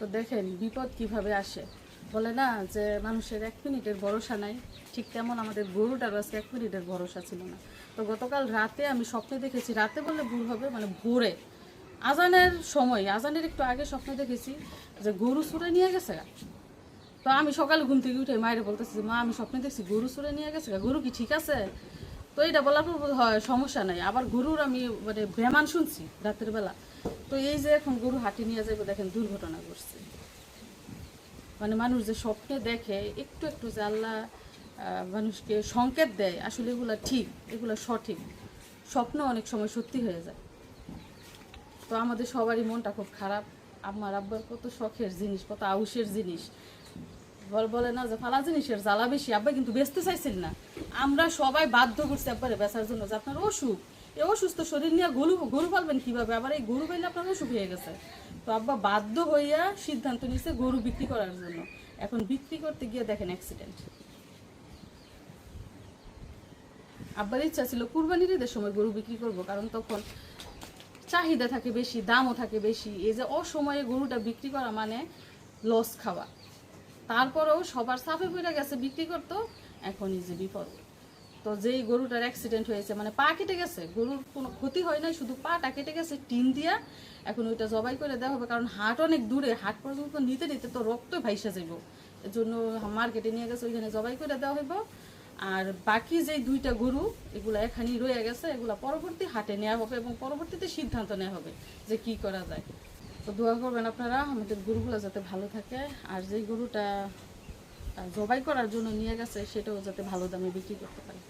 তো দেখেন বিপদ কীভাবে আসে। বলে না যে মানুষের এক মিনিটের ভরসা নাই। ঠিক তেমন আমাদের গরুটার আজকে এক মিনিটের ভরসা ছিল না। তো গতকাল রাতে আমি স্বপ্নে দেখেছি, রাতে বললে ভুল হবে মানে ভোরে। আজানের সময়, আজানের একটু আগে স্বপ্নে দেখেছি যে গরু সুরে নিয়ে গেছে গা। তো আমি সকালে ঘুম থেকে উঠে মায়ের বলতেছি, মা, আমি স্বপ্নে দেখছি গরু সুরে নিয়ে গেছে গা। গরু কি ঠিক আছে? তো এটা বলার পর হয় সমস্যা নাই। আবার গরুর আমি মানে বেমান শুনছি রাতের বেলা। তো এই যে এখন গরু হাঁটি নিয়ে যাবে দেখেন দুর্ঘটনা ঘটছে। মানে মানুষ যে স্বপ্নে দেখে, একটু একটু যে আল্লাহ মানুষকে সংকেত দেয়, আসলে এগুলা ঠিক, এগুলা সঠিক। স্বপ্ন অনেক সময় সত্যি হয়ে যায়। তো আমাদের সবারই মনটা খুব খারাপ। আমার আব্বার কত শখের জিনিস, কত আউসের জিনিস। বল, বলে না যে ফালা জিনিসের জ্বালা বেশি। আব্বা কিন্তু বেচতে চাইছিল না। আমরা সবাই বাধ্য করছি আব্বারে বেচার জন্য যে আপনার অসুখ। এই অসুস্থ শরীর নিয়ে গরু গরু পালবেন কীভাবে? আবার এই গরু পাইলে আপনার অসুখ হয়ে গেছে। তো আব্বা বাধ্য হইয়া সিদ্ধান্ত নিছে গরু বিক্রি করার জন্য। এখন বিক্রি করতে গিয়ে দেখেন অ্যাক্সিডেন্ট আব্বার ইচ্ছা ছিল কুরবানির ঈদের সময় গরু বিক্রি করব, কারণ তখন চাহিদা থাকে বেশি, দামও থাকে বেশি। এই যে অসময়ে গরুটা বিক্রি করা মানে লস খাওয়া। তারপরেও সবার সাফে পড়ে গেছে, বিক্রি করতো, এখন এই যে বিপদ। তো যেই গরুটার অ্যাক্সিডেন্ট হয়েছে মানে পা কেটে গেছে, গরুর কোনো ক্ষতি হয় নাই, শুধু পাটা কেটে গেছে, টিন দিয়া এখন ওইটা জবাই করে দেওয়া হবে, কারণ হাট অনেক দূরে, হাট পর্যন্ত নিতে নিতে তো রক্ত ভাইসা যাইব। এর জন্য মার্কেটে নিয়ে গেছে, ওইখানে জবাই করে দেওয়া হইব। আর বাকি যে দুইটা গরু, এগুলো এখানেই রয়ে গেছে, এগুলো পরবর্তী হাটে নেওয়া হবে এবং পরবর্তীতে সিদ্ধান্ত নেওয়া হবে যে কি করা যায়। তো দোয়া করবেন আপনারা, আমাদের গরুগুলো যাতে ভালো থাকে। আর যেই গরুটা জবাই করার জন্য নিয়ে গেছে সেটাও যাতে ভালো দামে বিক্রি করতে পারে।